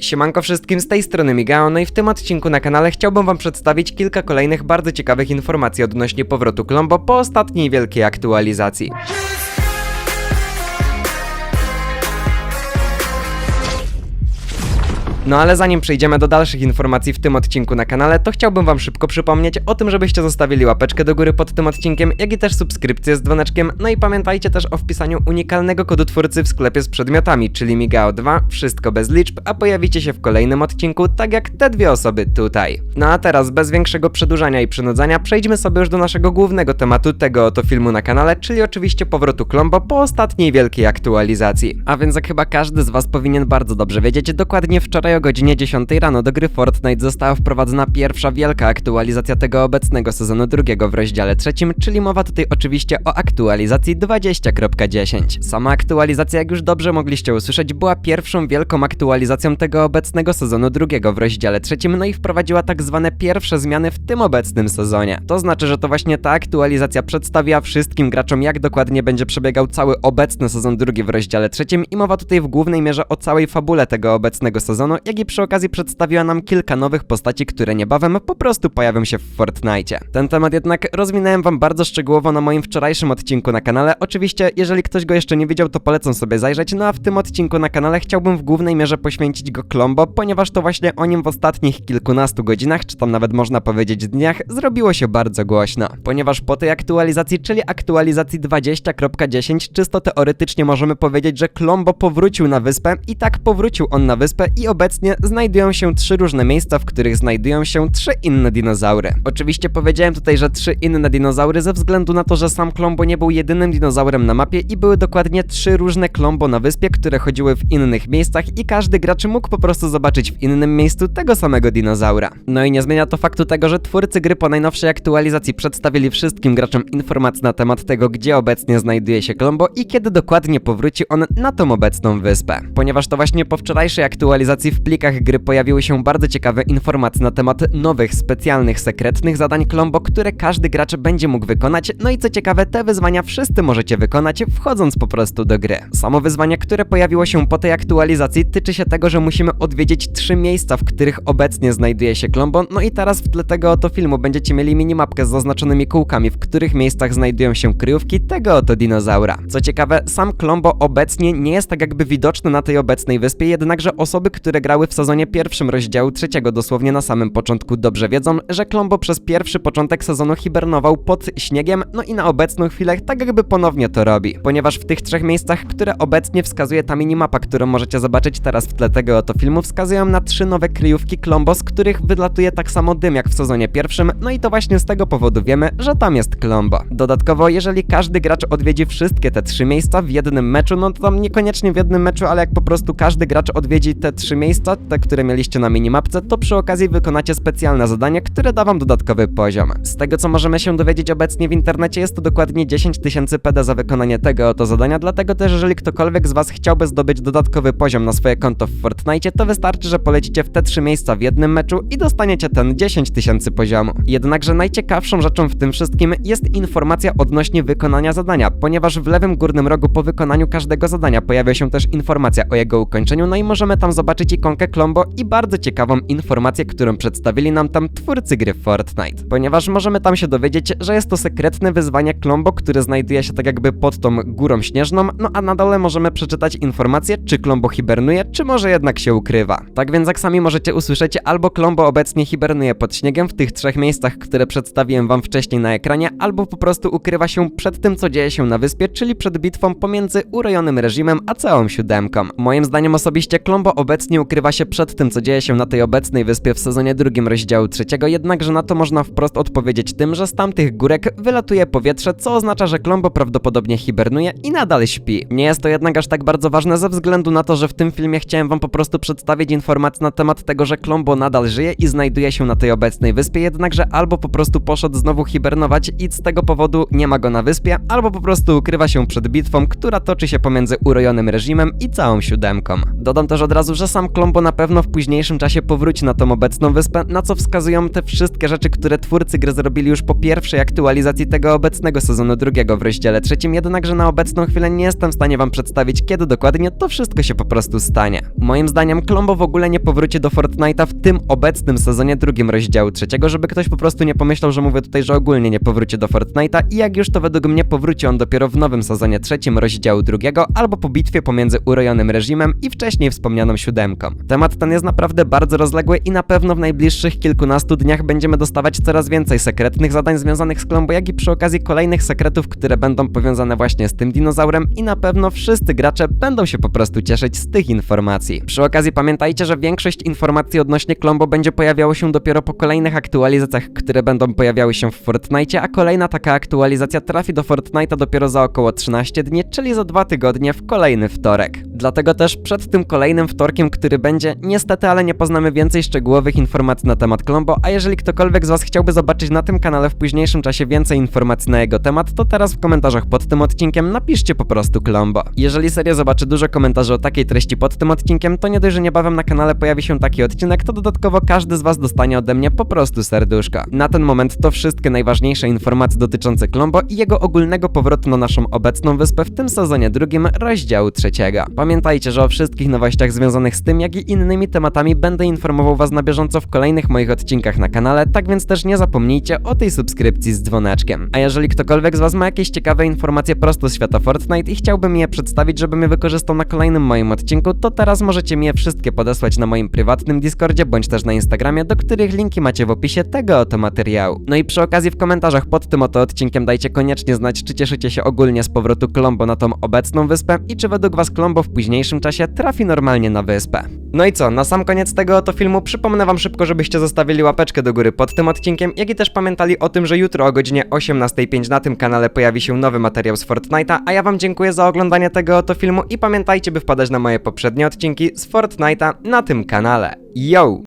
Siemanko wszystkim, z tej strony Migao, no i w tym odcinku na kanale chciałbym wam przedstawić kilka kolejnych bardzo ciekawych informacji odnośnie powrotu Klombo po ostatniej wielkiej aktualizacji. No ale zanim przejdziemy do dalszych informacji w tym odcinku na kanale, to chciałbym wam szybko przypomnieć o tym, żebyście zostawili łapeczkę do góry pod tym odcinkiem, jak i też subskrypcję z dzwoneczkiem, no i pamiętajcie też o wpisaniu unikalnego kodu twórcy w sklepie z przedmiotami, czyli Migao 2, wszystko bez liczb, a pojawicie się w kolejnym odcinku, tak jak te dwie osoby tutaj. No a teraz, bez większego przedłużania i przynudzania, przejdźmy sobie już do naszego głównego tematu tego oto filmu na kanale, czyli oczywiście powrotu Klombo po ostatniej wielkiej aktualizacji. A więc jak chyba każdy z was powinien bardzo dobrze wiedzieć, dokładnie wczoraj o godzinie 10 rano do gry Fortnite została wprowadzona pierwsza wielka aktualizacja tego obecnego sezonu drugiego w rozdziale trzecim, czyli mowa tutaj oczywiście o aktualizacji 20.10. Sama aktualizacja, jak już dobrze mogliście usłyszeć, była pierwszą wielką aktualizacją tego obecnego sezonu drugiego w rozdziale trzecim, no i wprowadziła tak zwane pierwsze zmiany w tym obecnym sezonie. To znaczy, że to właśnie ta aktualizacja przedstawia wszystkim graczom, jak dokładnie będzie przebiegał cały obecny sezon drugi w rozdziale trzecim i mowa tutaj w głównej mierze o całej fabule tego obecnego sezonu, jak i przy okazji przedstawiła nam kilka nowych postaci, które niebawem po prostu pojawią się w Fortnite. Ten temat jednak rozwinąłem wam bardzo szczegółowo na moim wczorajszym odcinku na kanale. Oczywiście, jeżeli ktoś go jeszcze nie widział, to polecam sobie zajrzeć, no a w tym odcinku na kanale chciałbym w głównej mierze poświęcić go Klombo, ponieważ to właśnie o nim w ostatnich kilkunastu godzinach, czy tam nawet można powiedzieć dniach, zrobiło się bardzo głośno. Ponieważ po tej aktualizacji, czyli aktualizacji 20.10, czysto teoretycznie możemy powiedzieć, że Klombo powrócił na wyspę i tak powrócił on na wyspę i obecnie znajdują się trzy różne miejsca, w których znajdują się trzy inne dinozaury. Oczywiście powiedziałem tutaj, że trzy inne dinozaury ze względu na to, że sam Klombo nie był jedynym dinozaurem na mapie i były dokładnie trzy różne Klombo na wyspie, które chodziły w innych miejscach i każdy gracz mógł po prostu zobaczyć w innym miejscu tego samego dinozaura. No i nie zmienia to faktu tego, że twórcy gry po najnowszej aktualizacji przedstawili wszystkim graczom informacje na temat tego, gdzie obecnie znajduje się Klombo i kiedy dokładnie powróci on na tą obecną wyspę. Ponieważ to właśnie po wczorajszej aktualizacji w plikach gry pojawiły się bardzo ciekawe informacje na temat nowych, specjalnych, sekretnych zadań Klombo, które każdy gracz będzie mógł wykonać. No i co ciekawe, te wyzwania wszyscy możecie wykonać wchodząc po prostu do gry. Samo wyzwanie, które pojawiło się po tej aktualizacji, tyczy się tego, że musimy odwiedzić trzy miejsca, w których obecnie znajduje się Klombo. No i teraz w tle tego oto filmu będziecie mieli minimapkę z zaznaczonymi kółkami, w których miejscach znajdują się kryjówki tego oto dinozaura. Co ciekawe, sam Klombo obecnie nie jest tak jakby widoczny na tej obecnej wyspie, jednakże osoby, które grały w sezonie pierwszym rozdziału trzeciego dosłownie na samym początku dobrze wiedzą, że Klombo przez pierwszy początek sezonu hibernował pod śniegiem, no i na obecną chwilę tak jakby ponownie to robi. Ponieważ w tych trzech miejscach, które obecnie wskazuje ta minimapa, którą możecie zobaczyć teraz w tle tego oto filmu, wskazują na trzy nowe kryjówki Klombo, z których wylatuje tak samo dym jak w sezonie pierwszym, no i to właśnie z tego powodu wiemy, że tam jest Klombo. Dodatkowo, jeżeli każdy gracz odwiedzi wszystkie te trzy miejsca w jednym meczu, no to tam niekoniecznie w jednym meczu, ale jak po prostu każdy gracz odwiedzi te trzy miejsca, te, które mieliście na minimapce, to przy okazji wykonacie specjalne zadanie, które da wam dodatkowy poziom. Z tego co możemy się dowiedzieć obecnie w internecie, jest to dokładnie 10 tysięcy PD za wykonanie tego oto zadania, dlatego też jeżeli ktokolwiek z was chciałby zdobyć dodatkowy poziom na swoje konto w Fortnite, to wystarczy, że polecicie w te trzy miejsca w jednym meczu i dostaniecie ten 10 tysięcy poziomu. Jednakże najciekawszą rzeczą w tym wszystkim jest informacja odnośnie wykonania zadania, ponieważ w lewym górnym rogu po wykonaniu każdego zadania pojawia się też informacja o jego ukończeniu, no i możemy tam zobaczyć Klombo i bardzo ciekawą informację, którą przedstawili nam tam twórcy gry Fortnite. Ponieważ możemy tam się dowiedzieć, że jest to sekretne wyzwanie Klombo, które znajduje się tak jakby pod tą górą śnieżną, no a na dole możemy przeczytać informację, czy Klombo hibernuje, czy może jednak się ukrywa. Tak więc jak sami możecie usłyszeć, albo Klombo obecnie hibernuje pod śniegiem w tych trzech miejscach, które przedstawiłem wam wcześniej na ekranie, albo po prostu ukrywa się przed tym, co dzieje się na wyspie, czyli przed bitwą pomiędzy urojonym reżimem a całą siódemką. Moim zdaniem osobiście Klombo obecnie ukrywa się przed tym, co dzieje się na tej obecnej wyspie w sezonie drugim rozdziału trzeciego, jednakże na to można wprost odpowiedzieć tym, że z tamtych górek wylatuje powietrze, co oznacza, że Klombo prawdopodobnie hibernuje i nadal śpi. Nie jest to jednak aż tak bardzo ważne ze względu na to, że w tym filmie chciałem wam po prostu przedstawić informacje na temat tego, że Klombo nadal żyje i znajduje się na tej obecnej wyspie, jednakże albo po prostu poszedł znowu hibernować i z tego powodu nie ma go na wyspie, albo po prostu ukrywa się przed bitwą, która toczy się pomiędzy urojonym reżimem i całą siódemką. Dodam też od razu, że sam Klombo Colombo na pewno w późniejszym czasie powróci na tą obecną wyspę, na co wskazują te wszystkie rzeczy, które twórcy gry zrobili już po pierwszej aktualizacji tego obecnego sezonu drugiego w rozdziale trzecim, jednakże na obecną chwilę nie jestem w stanie wam przedstawić, kiedy dokładnie to wszystko się po prostu stanie. Moim zdaniem Colombo w ogóle nie powróci do Fortnite'a w tym obecnym sezonie drugim rozdziału trzeciego, żeby ktoś po prostu nie pomyślał, że mówię tutaj, że ogólnie nie powróci do Fortnite'a i jak już to według mnie powróci on dopiero w nowym sezonie trzecim rozdziału drugiego albo po bitwie pomiędzy urojonym reżimem i wcześniej wspomnianą siódemką. Temat ten jest naprawdę bardzo rozległy i na pewno w najbliższych kilkunastu dniach będziemy dostawać coraz więcej sekretnych zadań związanych z Colombo, jak i przy okazji kolejnych sekretów, które będą powiązane właśnie z tym dinozaurem i na pewno wszyscy gracze będą się po prostu cieszyć z tych informacji. Przy okazji pamiętajcie, że większość informacji odnośnie Colombo będzie pojawiało się dopiero po kolejnych aktualizacjach, które będą pojawiały się w Fortnite, a kolejna taka aktualizacja trafi do Fortnite'a dopiero za około 13 dni, czyli za dwa tygodnie w kolejny wtorek. Dlatego też przed tym kolejnym wtorkiem, który będzie, niestety, ale nie poznamy więcej szczegółowych informacji na temat Colombo, a jeżeli ktokolwiek z Was chciałby zobaczyć na tym kanale w późniejszym czasie więcej informacji na jego temat, to teraz w komentarzach pod tym odcinkiem napiszcie po prostu Colombo. Jeżeli seria zobaczy dużo komentarzy o takiej treści pod tym odcinkiem, to nie dość, że niebawem na kanale pojawi się taki odcinek, to dodatkowo każdy z Was dostanie ode mnie po prostu serduszko. Na ten moment to wszystkie najważniejsze informacje dotyczące Colombo i jego ogólnego powrotu na naszą obecną wyspę w tym sezonie drugim rozdziału trzeciego. Pamiętajcie, że o wszystkich nowościach związanych z tym, jak i innymi tematami będę informował Was na bieżąco w kolejnych moich odcinkach na kanale, tak więc też nie zapomnijcie o tej subskrypcji z dzwoneczkiem. A jeżeli ktokolwiek z Was ma jakieś ciekawe informacje prosto z świata Fortnite i chciałby mi je przedstawić, żebym je wykorzystał na kolejnym moim odcinku, to teraz możecie mi je wszystkie podesłać na moim prywatnym Discordzie bądź też na Instagramie, do których linki macie w opisie tego oto materiału. No i przy okazji w komentarzach pod tym oto odcinkiem dajcie koniecznie znać, czy cieszycie się ogólnie z powrotu Colombo na tą obecną wyspę i czy według Was Colombo w późniejszym czasie trafi normalnie na wyspę. No i co, na sam koniec tego oto filmu przypomnę Wam szybko, żebyście zostawili łapeczkę do góry pod tym odcinkiem, jak i też pamiętali o tym, że jutro o godzinie 18.05 na tym kanale pojawi się nowy materiał z Fortnite'a, a ja Wam dziękuję za oglądanie tego oto filmu i pamiętajcie, by wpadać na moje poprzednie odcinki z Fortnite'a na tym kanale. Yo!